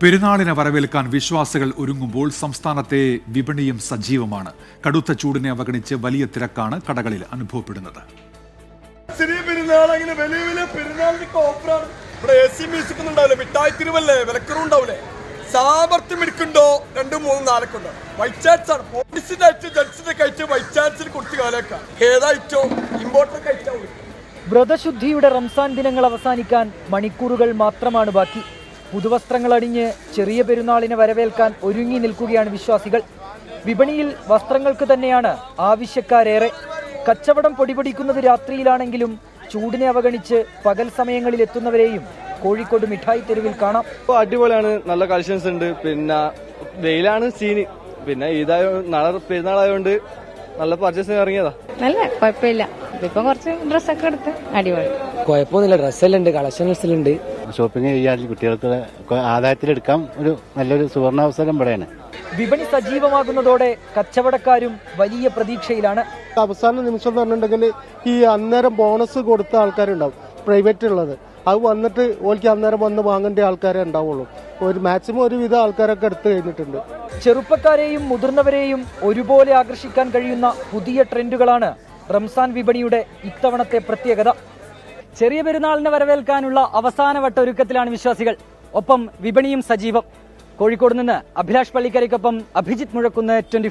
പെരുന്നാളിനെ വരവേൽക്കാൻ വിശ്വാസികൾ ഒരുങ്ങുമ്പോൾ സംസ്ഥാനത്തെ വിപണിയും സജീവമാണ്. കടുത്ത ചൂടിനെ അവഗണിച്ച് വലിയ തിരക്കാണ് കടകളിൽ അനുഭവപ്പെടുന്നത്. ചെറിയ പെരുന്നാൾ അങ്ങനെ വലിയ വലിയ പെരുന്നാളിനൊക്കെ ഓഫറാണ് ഇവിടെ എ സി മ്യൂസിക് ഒന്നും ഉണ്ടാവില്ല. മിഠായി തിരുവല്ലേ? വിലക്കറും ഉണ്ടാവില്ലേ? സാമർത്ഥ്യം എടുക്കുന്നുണ്ടോ രണ്ടും മൂന്നും നാലൊക്കെ വൈറ്റ് ചാൻസ് ആണ്. പോലീസിന്റെ അയച്ച് ജഡ്ജിന്റെ കഴിച്ച് വൈറ്റ് ചാൻസിന് കൊടുത്ത് കാലേക്കാം ഏതായിട്ടോ ഇമ്പോർട്ടന്റ് കഴിച്ചാൽ വ്രതശുദ്ധിയുടെ റംസാൻ ദിനങ്ങൾ അവസാനിക്കാൻ മണിക്കൂറുകൾ മാത്രമാണ് ബാക്കി. പുതുവസ്ത്രങ്ങൾ അണിഞ്ഞ് ചെറിയ പെരുന്നാളിനെ വരവേൽക്കാൻ ഒരുങ്ങി നിൽക്കുകയാണ് വിശ്വാസികൾ. വിപണിയിൽ വസ്ത്രങ്ങൾക്ക് തന്നെയാണ് ആവശ്യക്കാരേറെ. കച്ചവടം പൊടിപൊടിക്കുന്നത് രാത്രിയിലാണെങ്കിലും ചൂടിനെ അവഗണിച്ച് പകൽ സമയങ്ങളിൽ എത്തുന്നവരെയും കോഴിക്കോട് മിഠായി തെരുവിൽ കാണാം. അടിപൊളിയാണ്. നല്ല കളക്ഷൻസ് ഉണ്ട്. പിന്നെ വെയിലാണ് സീന് പിന്നെ ഇതായ നാളെ പെരുന്നാളായതുകൊണ്ട് നല്ല പർച്ചേസ് ഇറങ്ങിയതാ. നല്ല കുഴപ്പമില്ല. ഇപ്പൊ കുറച്ച് ഡ്രസ്സൊക്കെ എടുത്ത് അടിപൊളി. കുഴപ്പമൊന്നുമില്ല. ഡ്രസ്സെല്ലാം ഉണ്ട്. കളക്ഷൻസിലുണ്ട് ഷോപ്പിംഗ് ചെയ്യാൻ കുട്ടികൾക്ക് ആദായത്തിലെടുക്കാം. ഒരു നല്ലൊരു സുവർണാവസരം ഇവിടെയാണ്. വിപണി സജീവമാകുന്നതോടെ കച്ചവടക്കാരും വലിയ പ്രതീക്ഷയിലാണ്. അവസാന നിമിഷം എന്ന് പറഞ്ഞിട്ടുണ്ടെങ്കിൽ ഈ അന്നേരം ബോണസ് കൊടുത്ത ആൾക്കാരുണ്ടാവും. പ്രൈവറ്റ് ഉള്ളത്. അത് വന്നിട്ട് ഓൽക്ക് അന്നേരം വന്ന് വാങ്ങേണ്ട ആൾക്കാരെ ഉണ്ടാവുള്ളൂ. ഒരു മാക്സിമം ഒരുവിധ ആൾക്കാരൊക്കെ എടുത്തു കഴിഞ്ഞിട്ടുണ്ട്. ചെറുപ്പക്കാരെയും മുതിർന്നവരെയും ഒരുപോലെ ആകർഷിക്കാൻ കഴിയുന്ന പുതിയ ട്രെൻഡുകളാണ് റംസാൻ വിപണിയുടെ ഇത്തവണത്തെ പ്രത്യേകത. ചെറിയ പെരുന്നാളിനെ വരവേൽക്കാനുള്ള അവസാനവട്ട ഒരുക്കത്തിലാണ് വിശ്വാസികൾ. ഒപ്പം വിപണിയും സജീവം. കോഴിക്കോട് നിന്ന് അഭിലാഷ് പള്ളിക്കരയ്ക്കൊപ്പം അഭിജിത്ത് മുഴക്കുന്ന് ട്വന്റി